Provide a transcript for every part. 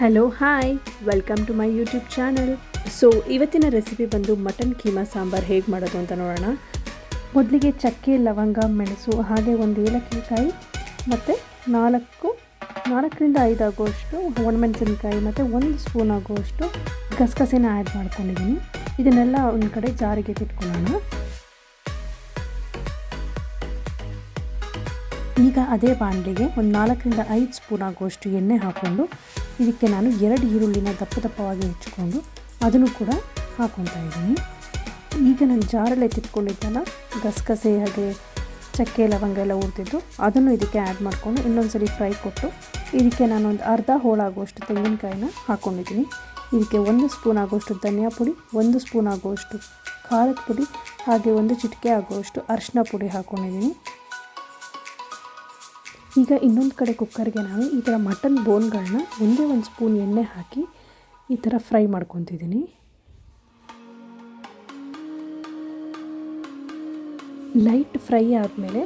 Hello hi welcome to my YouTube channel so ಇವತ್ತಿನ recipe ಬಂದು mutton keema sambar ಹೇಗೆ ಮಾಡೋದು ಅಂತ ನೋಡೋಣ. ಮೊದಲಿಗೆ ಚಕ್ಕೆ, ಲವಂಗ, ಮೆಣಸು, ಹಾಗೆ ಒಂದು ಏಲಕ್ಕಿಕಾಯಿ ಮತ್ತು ನಾಲ್ಕು, ನಾಲ್ಕರಿಂದ ಐದು ಆಗುವಷ್ಟು ಒಣಮೆಣಸಿನಕಾಯಿ ಮತ್ತು ಒಂದು ಸ್ಪೂನ್ ಆಗುವಷ್ಟು ಗಸಗಸೆನ ಆ್ಯಡ್ ಮಾಡ್ಕೊಂಡಿದ್ದೀನಿ. ಇದನ್ನೆಲ್ಲ ಒಂದು ಕಡೆ ಜಾರಿಗೆ ಇಟ್ಕೊಳ್ಳೋಣ ಈಗ ಅದೇ ಬಾಣಲೆಗೆ ಒಂದು ನಾಲ್ಕರಿಂದ ಐದು ಸ್ಪೂನ್ ಆಗುವಷ್ಟು ಎಣ್ಣೆ ಹಾಕ್ಕೊಂಡು ಇದಕ್ಕೆ ನಾನು ಎರಡು ಈರುಳ್ಳಿನ ದಪ್ಪ ದಪ್ಪವಾಗಿ ಹೆಚ್ಚಿಕೊಂಡು ಅದನ್ನು ಕೂಡ ಹಾಕ್ಕೊತಾ ಇದ್ದೀನಿ. ಈಗ ನಾನು ಜಾರಲ್ಲಿ ಎತ್ತಿಟ್ಕೊಂಡಿದ್ದಲ್ಲ ಗಸಗಸೆ ಹಾಗೆ ಚಕ್ಕೆ, ಲವಂಗ ಎಲ್ಲ ಹುರಿದಿದ್ದು ಅದನ್ನು ಇದಕ್ಕೆ ಆ್ಯಡ್ ಮಾಡಿಕೊಂಡು ಇನ್ನೊಂದು ಸರಿ ಫ್ರೈ ಕೊಟ್ಟು ಇದಕ್ಕೆ ನಾನೊಂದು ಅರ್ಧ ಹೋಳಾಗುವಷ್ಟು ತೆಂಗಿನಕಾಯಿನ ಹಾಕ್ಕೊಂಡಿದ್ದೀನಿ ಇದಕ್ಕೆ ಒಂದು ಸ್ಪೂನ್ ಆಗುವಷ್ಟು ಧನಿಯಾ ಪುಡಿ, ಒಂದು ಸ್ಪೂನ್ ಆಗುವಷ್ಟು ಖಾರದ ಪುಡಿ ಹಾಗೆ ಒಂದು ಚಿಟಿಕೆ ಆಗುವಷ್ಟು ಅರಿಶಿನ ಪುಡಿ ಹಾಕ್ಕೊಂಡಿದ್ದೀನಿ ಈಗ ಇನ್ನೊಂದು ಕಡೆ ಕುಕ್ಕರ್ಗೆ ನಾನು ಈ ಥರ ಮಟನ್ ಬೋನ್ಗಳನ್ನ ಒಂದೇ ಒಂದು ಸ್ಪೂನ್ ಎಣ್ಣೆ ಹಾಕಿ ಈ ಥರ ಫ್ರೈ ಮಾಡ್ಕೊತಿದ್ದೀನಿ. ಲೈಟ್ ಫ್ರೈ ಆದಮೇಲೆ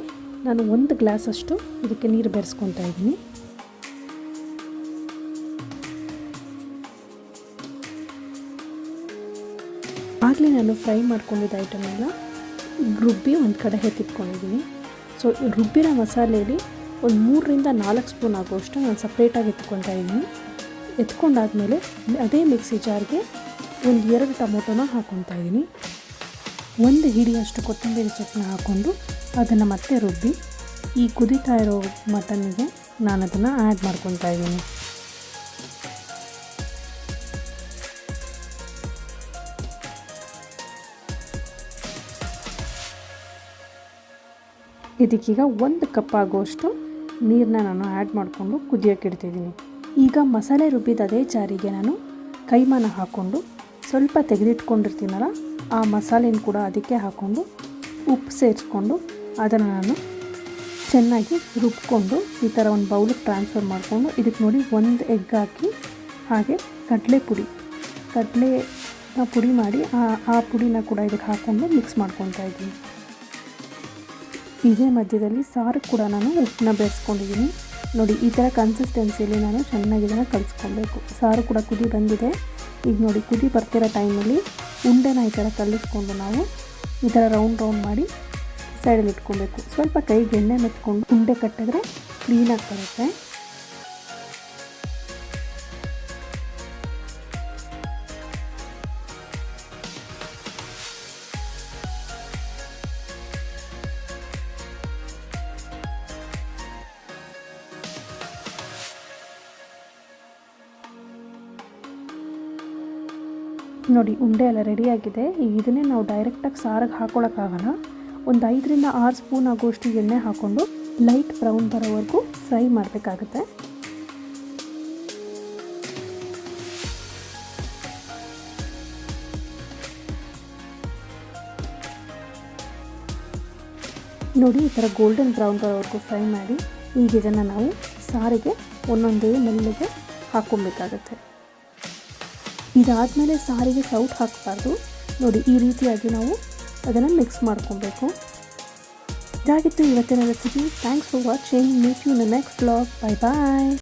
ನಾನು ಒಂದು ಗ್ಲಾಸಷ್ಟು ಇದಕ್ಕೆ ನೀರು ಬೆರೆಸ್ಕೊತಾ ಇದ್ದೀನಿ. ಆಗಲೇ ನಾನು ಫ್ರೈ ಮಾಡ್ಕೊಂಡಿದ್ದ ಐಟಮೆಲ್ಲ ರುಬ್ಬಿ ಒಂದು ಕಡೆ ಎತ್ತಿಟ್ಕೊಂಡಿದ್ದೀನಿ. ಸೊ ರುಬ್ಬಿರೋ ಮಸಾಲೆಯಲ್ಲಿ ಒಂದು ಮೂರರಿಂದ ನಾಲ್ಕು ಸ್ಪೂನ್ ಆಗುವಷ್ಟು ನಾನು ಸಪ್ರೇಟಾಗಿ ಎತ್ಕೊಳ್ತಾ ಇದ್ದೀನಿ. ಎತ್ಕೊಂಡಾದಮೇಲೆ ಅದೇ ಮಿಕ್ಸಿ ಜಾರ್ಗೆ ಒಂದು ಎರಡು ಟೊಮೊಟೊನ ಹಾಕ್ಕೊತಾ ಇದ್ದೀನಿ. ಒಂದು ಹಿಡಿಯಷ್ಟು ಕೊತ್ತಂಬರಿ ಚಟ್ನಿ ಹಾಕ್ಕೊಂಡು ಅದನ್ನು ಮತ್ತೆ ರುಬ್ಬಿ ಈ ಕುದೀತಾ ಇರೋ ಮಟನ್ಗೆ ನಾನು ಅದನ್ನು ಆ್ಯಡ್ ಮಾಡ್ಕೊತಾ ಇದ್ದೀನಿ. ಇದಕ್ಕೀಗ ಒಂದು ಕಪ್ ಆಗುವಷ್ಟು ನೀರನ್ನ ನಾನು ಆ್ಯಡ್ ಮಾಡಿಕೊಂಡು ಕುದಿಯೋಕೆ ಇಡ್ತಿದ್ದೀನಿ. ಈಗ ಮಸಾಲೆ ರುಬ್ಬಿದ ಅದೇ ಜಾರಿಗೆ ನಾನು ಕೈಮಾನ ಹಾಕ್ಕೊಂಡು ಸ್ವಲ್ಪ ತೆಗೆದಿಟ್ಕೊಂಡಿರ್ತೀನಲ್ಲ, ಆ ಮಸಾಲೆನ ಕೂಡ ಅದಕ್ಕೆ ಹಾಕ್ಕೊಂಡು ಉಪ್ಪು ಸೇರಿಸ್ಕೊಂಡು ಅದನ್ನು ನಾನು ಚೆನ್ನಾಗಿ ರುಬ್ಕೊಂಡು ಈ ಥರ ಒಂದು ಬೌಲಿಗೆ ಟ್ರಾನ್ಸ್ಫರ್ ಮಾಡಿಕೊಂಡು ಇದಕ್ಕೆ ನೋಡಿ ಒಂದು ಎಗ್ ಹಾಕಿ, ಹಾಗೆ ಕಡಲೆ ಪುಡಿ. ಕಡಲೆನ ಪುಡಿ ಮಾಡಿ ಆ ಆ ಪುಡಿನ ಕೂಡ ಇದಕ್ಕೆ ಹಾಕ್ಕೊಂಡು ಮಿಕ್ಸ್ ಮಾಡ್ಕೊತಾ ಇದ್ದೀನಿ. ಇದೇ ಮಧ್ಯದಲ್ಲಿ ಸಾರು ಕೂಡ ನಾನು ಉಪ್ಪನ್ನ ಬೆರೆಸ್ಕೊಂಡಿದ್ದೀನಿ. ನೋಡಿ, ಈ ಥರ ಕನ್ಸಿಸ್ಟೆನ್ಸಿಯಲ್ಲಿ ನಾನು ಚೆನ್ನಾಗಿ ಇದನ್ನು ಕಲಿಸ್ಕೊಬೇಕು ಸಾರು ಕೂಡ ಕುದಿ ಬಂದಿದೆ. ಈಗ ನೋಡಿ, ಕುದಿ ಬರ್ತಿರೋ ಟೈಮಲ್ಲಿ ಉಂಡೆನ ಈ ಥರ ಕಲಿಸ್ಕೊಂಡು ನಾವು ಈ ಥರ ರೌಂಡ್ ರೌಂಡ್ ಮಾಡಿ ಸೈಡಲ್ಲಿ ಇಟ್ಕೊಬೇಕು ಸ್ವಲ್ಪ ಕೈಗೆ ಎಣ್ಣೆ ಮೆತ್ಕೊಂಡು ಉಂಡೆ ಕಟ್ಟಿದ್ರೆ ಕ್ಲೀನಾಗಿ ಬರುತ್ತೆ ನೋಡಿ, ಉಂಡೆ ಎಲ್ಲ ರೆಡಿಯಾಗಿದೆ ಈಗ ಇದನ್ನೇ ನಾವು ಡೈರೆಕ್ಟಾಗಿ ಸಾರಿಗೆ ಹಾಕ್ಕೊಳಕ್ಕಾಗಲ್ಲ ಒಂದು ಐದರಿಂದ ಆರು ಸ್ಪೂನ್ ಆಗೋಷ್ಟು ಎಣ್ಣೆ ಹಾಕ್ಕೊಂಡು ಲೈಟ್ ಬ್ರೌನ್ ಬರೋವರೆಗೂ ಫ್ರೈ ಮಾಡಬೇಕಾಗುತ್ತೆ. ನೋಡಿ, ಈ ಥರ ಗೋಲ್ಡನ್ ಬ್ರೌನ್ ಬರೋವರೆಗೂ ಫ್ರೈ ಮಾಡಿ ಈಗ ಇದನ್ನು ನಾವು ಸಾರಿಗೆ ಒಂದೊಂದೇ ಮೆಲ್ಲಿಗೆ ಹಾಕ್ಕೊಬೇಕಾಗತ್ತೆ ಇದಾದಮೇಲೆ ಸಾರಿಗೆ ಸೌಟ್ ಹಾಕಬಾರ್ದು. ನೋಡಿ, ಈ ರೀತಿಯಾಗಿ ನಾವು ಅದನ್ನು ಮಿಕ್ಸ್ ಮಾಡ್ಕೊಬೇಕು. ಇದಾಗಿತ್ತು ಇವತ್ತಿನ recipe thanks for watching meet you next blog bye bye